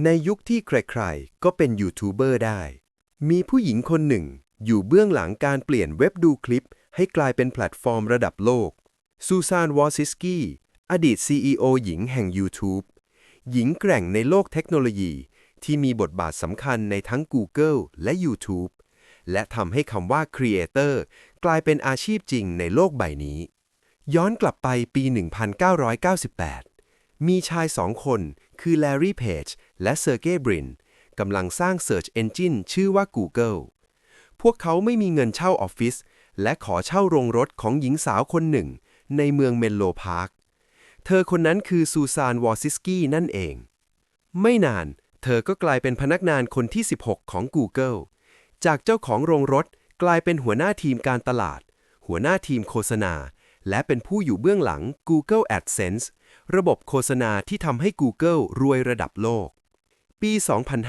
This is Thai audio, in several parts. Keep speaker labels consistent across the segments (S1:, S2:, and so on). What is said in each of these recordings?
S1: ในยุคที่ใครๆ ก็เป็นยูทูบเบอร์ได้ มีผู้หญิงคนหนึ่ง อยู่เบื้องหลังการเปลี่ยนเว็บดูคลิป ให้กลายเป็นแพลตฟอร์มระดับโลก ซูซานวอซิสกี้อดีต CEO หญิงแห่ง YouTube หญิงแกร่งในโลกเทคโนโลยี ที่มีบทบาทสำคัญในทั้ง Google และ YouTube และทำให้คำว่า Creator กลายเป็นอาชีพจริงในโลกใบนี้ ย้อนกลับไปปี 1998 มีชายสองคน คือแลรี่เพจและเซอร์เกย์บรินกำลังสร้าง Search Engine ชื่อว่า Google พวกเขาไม่มีเงินเช่าออฟฟิศและขอเช่าโรงรถของหญิงสาวคนหนึ่ง ในเมืองเมนโลพาร์ค เธอคนนั้นคือซูซานวอซิสกี้นั่นเอง ไม่นานเธอก็กลายเป็นพนักงานคนที่ 16 ของ Google จากเจ้าของโรงรถกลายเป็นหัวหน้าทีมการตลาด หัวหน้าทีมโฆษณา และเป็นผู้อยู่เบื้องหลัง Google AdSense ระบบโฆษณาที่ทำให้ Google รวยระดับโลก ปี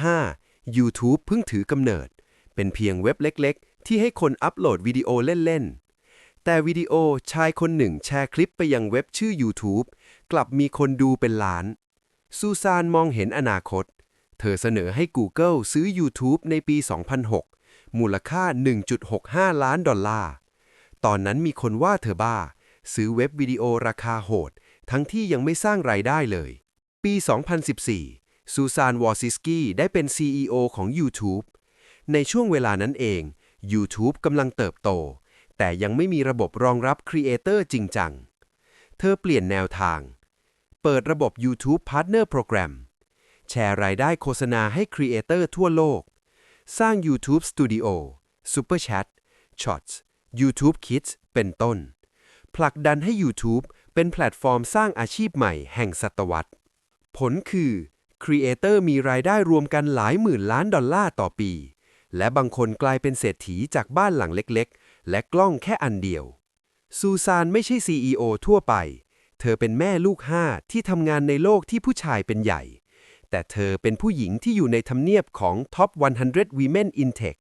S1: 2005 YouTube เพิ่งถือกำเนิด เป็นเพียงเว็บเล็ก ๆ ที่ให้คนอัปโหลดวิดีโอเล่น ๆ แต่วิดีโอชายคนหนึ่งแชร์คลิปไปยังเว็บชื่อ YouTube กลับมีคนดูเป็นล้าน ซูซานมองเห็นอนาคต เธอเสนอให้ Google ซื้อ YouTube ในปี 2006 มูลค่า 1.65 ล้านดอลลาร์ ตอนนั้นมีคนว่าเธอบ้า ซื้อเว็บวิดีโอราคาโหด ทั้งที่ยังไม่สร้างรายได้เลย ปี 2014 ซูซานวอซิสกี้ได้เป็น CEO ของ YouTube ในช่วงเวลานั้นเอง YouTube กำลังเติบโต แต่ยังไม่มีระบบรองรับครีเอเตอร์จริงจัง เธอเปลี่ยนแนวทาง เปิดระบบ YouTube Partner Program แชร์รายได้โฆษณาให้ครีเอเตอร์ทั่วโลก สร้าง YouTube Studio Super Chat Shots YouTube Kids เป็นต้น ผลักดันให้ YouTube เป็นแพลตฟอร์มสร้างอาชีพใหม่แห่งศตวรรษ ผลคือครีเอเตอร์มีรายได้รวมกันหลายหมื่นล้านดอลลาร์ต่อปี และบางคนกลายเป็นเศรษฐีจากบ้านหลังเล็กๆ และกล้องแค่อันเดียว ซูซานไม่ใช่ CEO ทั่วไป เธอเป็นแม่ลูกห้าที่ทำงานในโลกที่ผู้ชายเป็นใหญ่ แต่เธอเป็นผู้หญิงที่อยู่ในทำเนียบของ Top 100 Women in Tech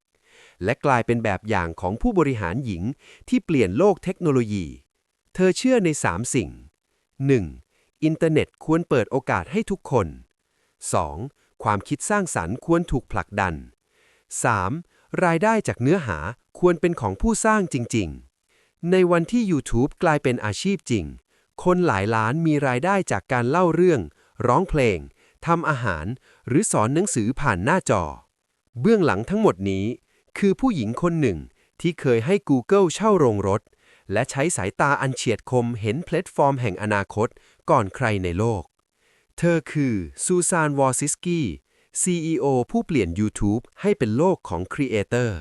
S1: และกลายเป็นแบบอย่างของผู้บริหารหญิงที่เปลี่ยนโลกเทคโนโลยี เธอเชื่อใน 3 สิ่ง 1. อินเทอร์เน็ตควรเปิดโอกาสให้ทุกคน 2. ความคิดสร้างสรรค์ควรถูกผลักดัน 3. รายได้จากเนื้อหาควรเป็นของผู้สร้างจริง ๆ ในวันที่ YouTube กลายเป็นอาชีพจริง คนหลายล้านมีรายได้จากการเล่าเรื่อง ร้องเพลง ทำอาหาร หรือสอนหนังสือผ่านหน้าจอ เบื้องหลังทั้งหมดนี้ คือผู้หญิงคนหนึ่งที่เคยให้ Google เช่าโรงรถ และใช้สายตาอันเฉียดคมเห็นแพลตฟอร์มแห่งอนาคตก่อนใครในโลก เธอคือซูซานวอซิสกี้ CEO ผู้เปลี่ยน YouTube ให้เป็นโลกของครีเอเตอร์